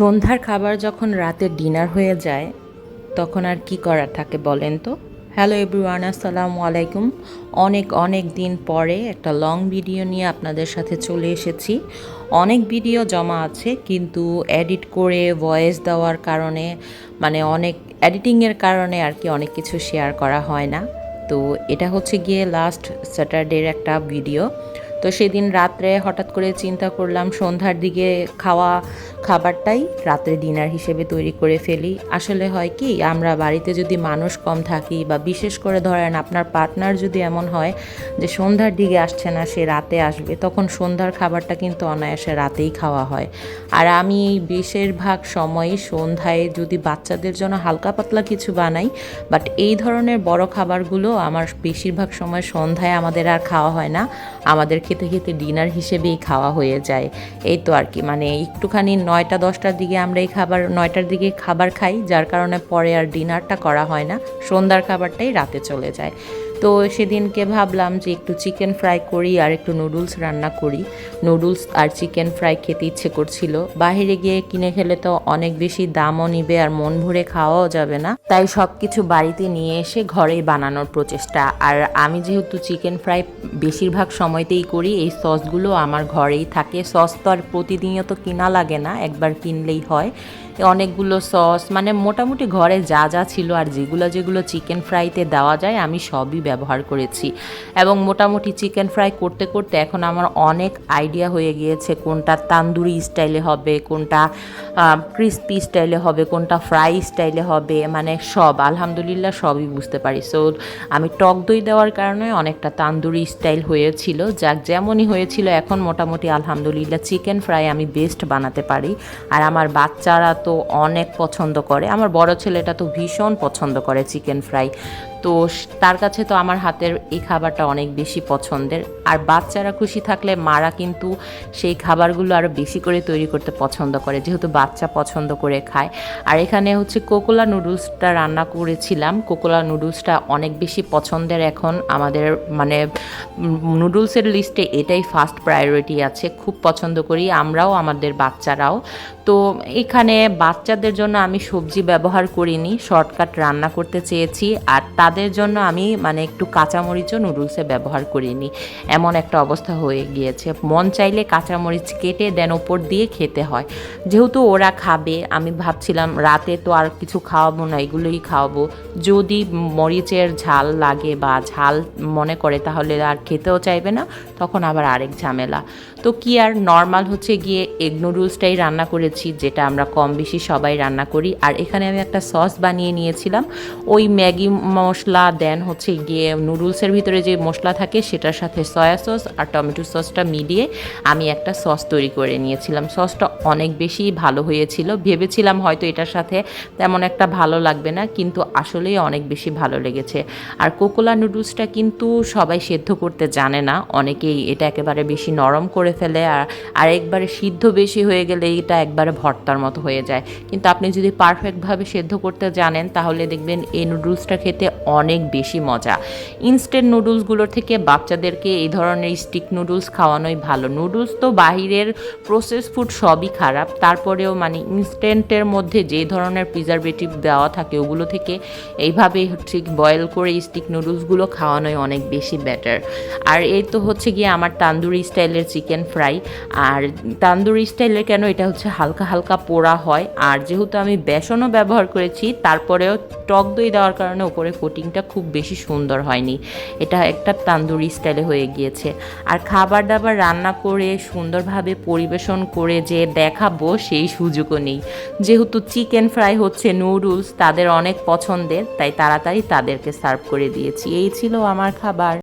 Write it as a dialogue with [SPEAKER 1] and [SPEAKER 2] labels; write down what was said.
[SPEAKER 1] সন্ধ্যার খাবার যখন রাতে ডিনার হয়ে যায়, তখন আর কি করার থাকে বলেন তো? হ্যালো এভরিওয়ান আসসালামু আলাইকুম। অনেক অনেক দিন পরে একটা লং ভিডিও নিয়ে আপনাদের সাথে চলে এসেছি। অনেক ভিডিও জমা আছে, কিন্তু এডিট করে ভয়েস দেওয়ার কারণে মানে অনেক এডিটিংয়ের কারণে আর কি অনেক কিছু শেয়ার করা হয় না। তো এটা হচ্ছে গিয়ে লাস্ট স্যাটারডের একটা ভিডিও তো সেদিন রাত্রে হঠাৎ করে চিন্তা করলাম, সন্ধ্যার দিকে খাওয়া খাবারটাই রাত্রে ডিনার হিসেবে তৈরি করে ফেলি। আসলে হয় কি, আমরা বাড়িতে যদি মানুষ কম থাকি বা বিশেষ করে ধরেন আপনার পার্টনার যদি এমন হয় যে সন্ধ্যার দিকে আসছে না, সে রাতে আসবে, তখন সন্ধ্যার খাবারটা কিন্তু অনায়াসে রাতেই খাওয়া হয়। আর আমি এই বেশিরভাগ সময়ই সন্ধ্যায় যদি বাচ্চাদের জন্য হালকা পাতলা কিছু বানাই বাট এই ধরনের বড় খাবারগুলো আমার বেশিরভাগ সময় সন্ধ্যায় আমাদের আর খাওয়া হয় না। আমাদের খেতে খেতে ডিনার হিসেবেই খাওয়া হয়ে যায়। এই তো আর কি মানে একটুখানি নয়টা, দশটার দিকে আমরা এই খাবার, নয়টার দিকে খাবার খাই, যার কারণে পরে আর ডিনারটা করা হয় না। সন্ধ্যার খাবারটাই রাতে চলে যায়। তো সেদিনকে ভাবলাম যে একটু চিকেন ফ্রাই করি আর একটু নুডলস রান্না করি। নুডলস আর চিকেন ফ্রাই খেতে ইচ্ছে করছিল। বাইরে গিয়ে কিনে খেলে তো অনেক বেশি দামও নিবে আর মন ভরে খাওয়াও যাবে না। তাই সব কিছু বাড়িতে নিয়ে এসে ঘরেই বানানোর প্রচেষ্টা। আর আমি যেহেতু চিকেন ফ্রাই বেশিরভাগ সময়তেই করি, এই সসগুলো আমার ঘরেই থাকে। সস তো আর প্রতিদিনও তো কিনা লাগে না, একবার কিনলেই হয়। অনেকগুলো সস মানে মোটামুটি ঘরে যা যা ছিল আর যেগুলো যেগুলো চিকেন ফ্রাইতে দেওয়া যায়, আমি সবই ব্যবহার করেছি। এবং মোটামুটি চিকেন ফ্রাই করতে করতে এখন আমার অনেক আইডিয়া হয়ে গিয়েছে কোনটা তান্দুরি স্টাইলে হবে, কোনটা ক্রিস্পি স্টাইলে হবে, কোনটা ফ্রাই স্টাইলে হবে মানে সব, আলহামদুলিল্লাহ সবই বুঝতে পারি। সো আমি টক দই দেওয়ার কারণে অনেকটা তান্দুরি স্টাইল হয়েছিল, যাক যেমনই হয়েছিল, এখন মোটামুটি আলহামদুলিল্লাহ চিকেন ফ্রাই আমি বেস্ট বানাতে পারি। আর আমার বাচ্চারা তো অনেক পছন্দ করে। আমার বড় ছেলেটা তো ভীষণ পছন্দ করে চিকেন ফ্রাই। তো তার কাছে তো আমার হাতের এই খাবারটা অনেক বেশি পছন্দের। আর বাচ্চারা খুশি থাকলে মারা কিন্তু সেই খাবারগুলো আরও বেশি করে তৈরি করতে পছন্দ করে, যেহেতু বাচ্চা পছন্দ করে খায়। আর এখানে হচ্ছে কোকোলা নুডলসটা রান্না করেছিলাম। কোকোলা নুডলসটা অনেক বেশি পছন্দের এখন। আমাদের মানে নুডলসের লিস্টে এটাই ফার্স্ট প্রায়োরিটি আছে, খুব পছন্দ করি আমরাও, আমাদের বাচ্চারাও। তো এখানে বাচ্চাদের জন্য আমি সবজি ব্যবহার করিনি, শর্টকাট রান্না করতে চেয়েছি। আর তাদের জন্য আমি মানে একটু কাঁচামরিচও নুডলসে ব্যবহার করিনি। এমন একটা অবস্থা হয়ে গিয়েছে। মন চাইলে কাঁচামরিচ কেটে দেন ওপর দিয়ে খেতে হয়। যেহেতু ওরা খাবে, আমি ভাবছিলাম রাতে তো আর কিছু খাওয়াবো না, এগুলোই খাওয়াবো। যদি মরিচের ঝাল লাগে বা ঝাল মনে করে তাহলে আর খেতেও চাইবে না, তখন আবার আরেক ঝামেলা। তো কি আর নর্মাল হচ্ছে গিয়ে এগ নুডলসটাই রান্না করেছি, যেটা আমরা কম বেশি সবাই রান্না করি। আর এখানে আমি একটা সস বানিয়ে নিয়েছিলাম। ওই ম্যাগি মশলা দেন হচ্ছে গিয়ে নুডলসের ভিতরে যে মশলা থাকে সেটার সাথে সয়া সস আর টমেটো সসটা মিলিয়ে আমি একটা সস তৈরি করে নিয়েছিলাম। সসটা অনেক বেশি ভালো হয়েছিল। ভেবেছিলাম হয়তো এটার সাথে তেমন একটা ভালো লাগবে না, কিন্তু আসলেই অনেক বেশি ভালো লেগেছে। আর কোকোলা নুডলসটা কিন্তু সবাই সেদ্ধ করতে জানে না। অনেকেই এটা একেবারে বেশি নরম করে ফেলে আর আর একবারে সিদ্ধ বেশি হয়ে গেলে এটা একবারে ভর্তার মতো হয়ে যায়। কিন্তু আপনি যদি পারফেক্টভাবে সেদ্ধ করতে জানেন, তাহলে দেখবেন এই নুডলসটা খেতে অনেক বেশি মজা। ইনস্ট্যান্ট নুডলসগুলোর থেকে বাচ্চাদেরকে এই ধরনের স্টিক নুডলস খাওয়ানোই ভালো। নুডলস তো বাহিরের প্রসেস ফুড সবই খারাপ। তারপরেও মানে ইনস্ট্যান্টের মধ্যে যে ধরনের প্রিজারভেটিভ দেওয়া থাকে, ওগুলো থেকে এইভাবে ঠিক বয়েল করে স্টিক নুডলসগুলো খাওয়ানোই অনেক বেশি বেটার আর এই তো হচ্ছে গিয়ে আমার তান্দুরি স্টাইলের চিকেন ফ্রাই আর তান্দুরি স্টাইলের কেন এটা হচ্ছে হালকা হালকা পোড়া হয়। আর যেহেতু আমি বেসনও ব্যবহার করেছি, তারপরেও টক দই দেওয়ার কারণে ওপরে উপরে কোটিংটা খুব বেশি সুন্দর হয়নি। এটা একটা তান্দুরি স্টাইলে হয়ে গিয়েছে। আর খাবার দাবার রান্না করে সুন্দরভাবে পরিবেশন করে যে দেখাবো সেই সুযোগও নেই। যেহেতু চিকেন ফ্রাই হচ্ছে নুডলস তাদের অনেক পছন্দের, তাই তাড়াতাড়ি তাদেরকে সার্ভ করে দিয়েছি। এই ছিল আমার খাবার।